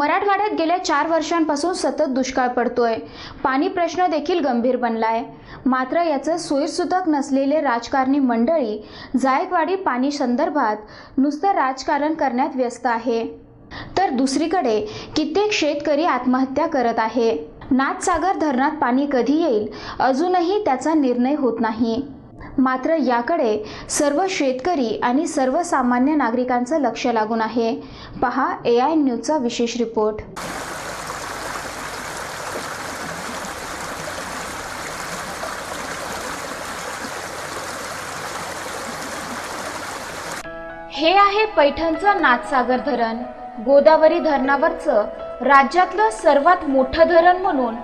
मराठवाड्यात गेल्या चार वर्षांपासून सतत दुष्काळ पडतोय. पाणी प्रश्न देखील गंभीर बनलाय. मात्र याचं सोयीसुतक नसलेले राजकारणी मंडळी जायकवाडी पाणी संदर्भात नुसतं राजकारण करण्यात व्यस्त आहे. तर दुसरीकडे कित्येक शेतकरी आत्महत्या करत आहे. नाथसागर धरणात पाणी कधी येईल? अजूनही त्याचा निर्णय होत नाही. मात्र याकडे सर्व शेतकरी आणि सर्वसामान्य नागरिकांचं लक्ष लागून आहे. पहा ए आय न्यूजचा विशेष रिपोर्ट. हे आहे पैठणचं नाथसागर धरण. गोदावरी धरणावरचं राज्यातलं सर्वात मोठं धरण म्हणून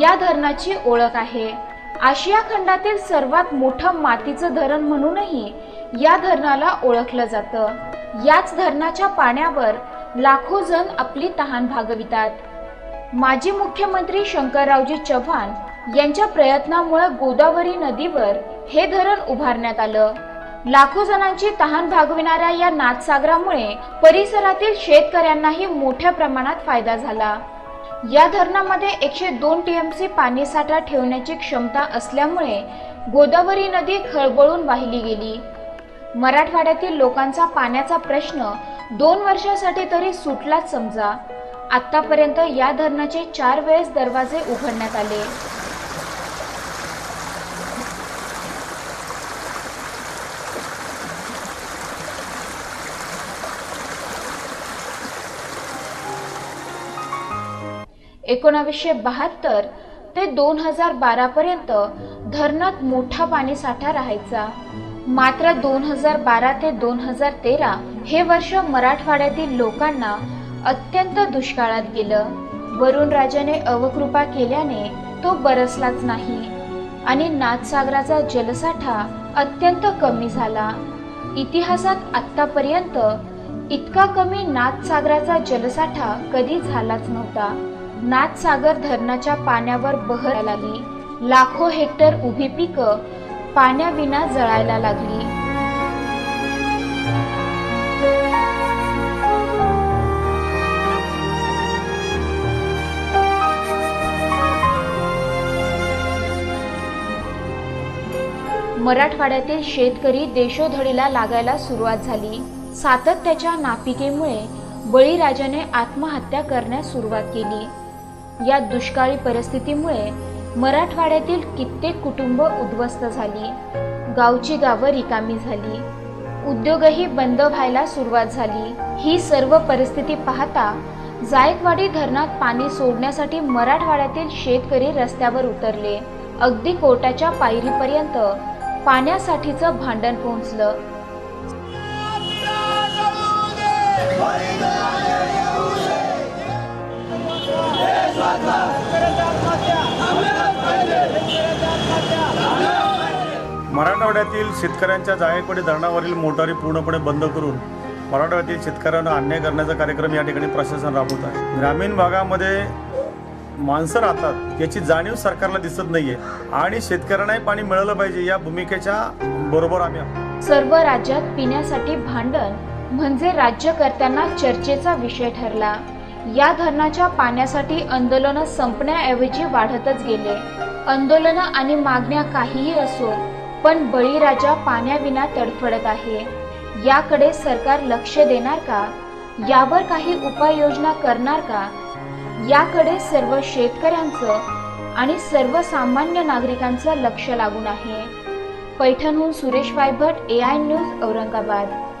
या धरणाची ओळख आहे. आशिया खंडातील सर्वात मोठं मातीचं धरण म्हणूनही या धरणाला ओळखलं जातं. याच धरणाच्या पाण्यावर लाखो जण आपली तहान भागवितात. माजी मुख्यमंत्री शंकररावजी चव्हाण यांच्या प्रयत्नामुळे गोदावरी नदीवर हे धरण उभारण्यात आलं. लाखो जणांची तहान भागविणाऱ्या या नाथसागरामुळे परिसरातील शेतकऱ्यांनाही मोठ्या प्रमाणात फायदा झाला. या धरणामध्ये एकशे दोन टीएमसी पाणीसाठा ठेवण्याची क्षमता असल्यामुळे गोदावरी नदी खळबळून वाहिली गेली. मराठवाड्यातील लोकांचा पाण्याचा प्रश्न दोन वर्षासाठी तरी सुटलाच समजा. आतापर्यंत या धरणाचे चार वेळेस दरवाजे उघडण्यात आले. एकोणावीसशे बहात्तर ते दोन हजार बारा पर्यंत धरणात मोठा पाणीसाठा राहायचा. मात्र दोन हजार बारा ते दोन हजार तेरा हे वर्ष मराठवाड्यातील लोकांना अत्यंत दुष्काळात गेलं. वरुण राजाने अवकृपा केल्याने तो बरसलाच नाही आणि नाथसागराचा जलसाठा अत्यंत कमी झाला. इतिहासात आत्तापर्यंत इतका कमी नाथसागराचा जलसाठा कधी झालाच नव्हता. नाथसागर धरणाच्या पाण्यावर बहर लागली. लाखो हेक्टर उभी पिकं पाण्याविना जळायला लागली. मराठवाड्यातील शेतकरी देशोधडीला लागायला सुरुवात झाली. सातत्याच्या नापिकेमुळे बळीराजाने आत्महत्या करण्यास सुरुवात केली. या दुष्काळी परिस्थितीमुळे मराठवाड्यातील कित्येक कुटुंब उद्ध्वस्त झाली. गावची गावं रिकामी झाली. उद्योगही बंद व्हायला सुरुवात झाली. ही सर्व परिस्थिती पाहता जायकवाडी धरणात पाणी सोडण्यासाठी मराठवाड्यातील शेतकरी रस्त्यावर उतरले. अगदी कोर्टाच्या पायरीपर्यंत पाण्यासाठीचं भांडण पोहोचलं. मराठवाड्यातील शेतकऱ्यांच्या जायकवाडी धरणावरील मोटारी पूर्णपणे बंद करून मराठवाड्यातील शेतकऱ्यांना अन्याय करण्याचा कार्यक्रम या ठिकाणी प्रशासन राबवत आहे. ग्रामीण भागामध्ये माणसं राहतात याची जाणीव सरकारला दिसत नाहीये आणि शेतकऱ्यांनाही पाणी मिळालं पाहिजे या भूमिकेच्या बरोबर आम्ही सर्व राज्यात पिण्यासाठी भांडण म्हणजे राज्यकर्त्यांना चर्चेचा विषय ठरला. या धरणाच्या पाण्यासाठी आंदोलनं संपण्याऐवजी वाढतच गेले. आंदोलनं आणि मागण्या काहीही असो पण बळीराजा पाण्याविना तडफडत आहे. याकडे सरकार लक्ष देणार का? यावर काही उपाययोजना करणार का? याकडे सर्व शेतकऱ्यांचं आणि सर्वसामान्य नागरिकांचं लक्ष लागून आहे. पैठणहून Suresh Waybhat A I news Aurangabad.